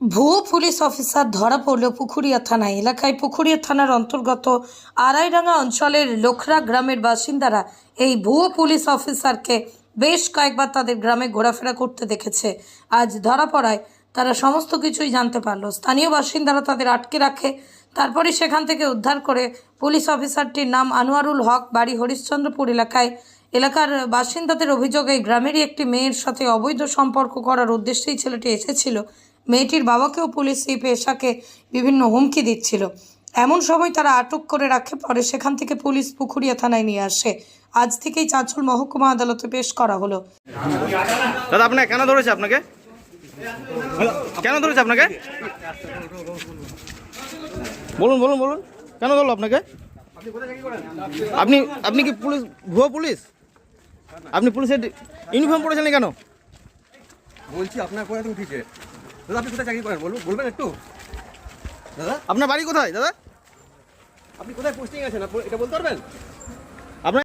ভুয়ো police officer ধরা পড়ল পুখুরিয়া থানায় এলাকায় পুখুরিয়া থানার অন্তর্গত আড়াইডাঙ্গা অঞ্চলের লোখরা গ্রামের বাসিন্দারা এই ভুয়ো পুলিশ অফিসারকে বেশ কয়েকবার তাদের গ্রামে ঘোরাফেরা করতে দেখেছে। আজ ধরা পড়ায় তারা সমস্ত কিছুই জানতে পারল। স্থানীয় বাসিন্দারা তাদের আটকে রাখে। তারপরে সেখান থেকে উদ্ধার করে পুলিশ অফিসারটির নাম আনোয়ারুল হক বাড়ি হরিশ্চন্দ্রপুর এলাকায় এলাকার বাসিন্দাদের অভিযোগ গ্রামেরই একটি মেয়ের সাথে অবৈধ সম্পর্ক করার উদ্দেশ্যেই ছেলেটি এসেছিল। মেয়েটির বাবাকেও পুলিশ এই পেশাকে বিভিন্ন হুমকি দিচ্ছিল। এমন সময় তারা আটক করে রাখে পরে সেখান থেকে পুলিশ পুকুরিয়া থানায় নিয়ে আসে। আজ থেকেই চাঁচল মহকুমা আদালতে পেশ করা হলো। দাদা আপনাকে কেন ধরেছে আপনাকে? কেন ধরেছে আপনাকে? বলুন বলুন বলুন। কেন ধরলো আপনাকে? আপনি আপনি কি পুলিশ ভুয়ো পুলিশ? আপনি পুলিশের ইউনিফর্ম পরেছেন না কেন? বলছি আপনার কোথায় তো উঠিছে? দাদা আপনি কোথায় চাকরি করেন? বলুন বলবেন একটু? দাদা? আপনার বাড়ি কোথায় দাদা? আপনি কোথায় পোস্টিং আছেন? এটা বলতে পারবেন? আপনার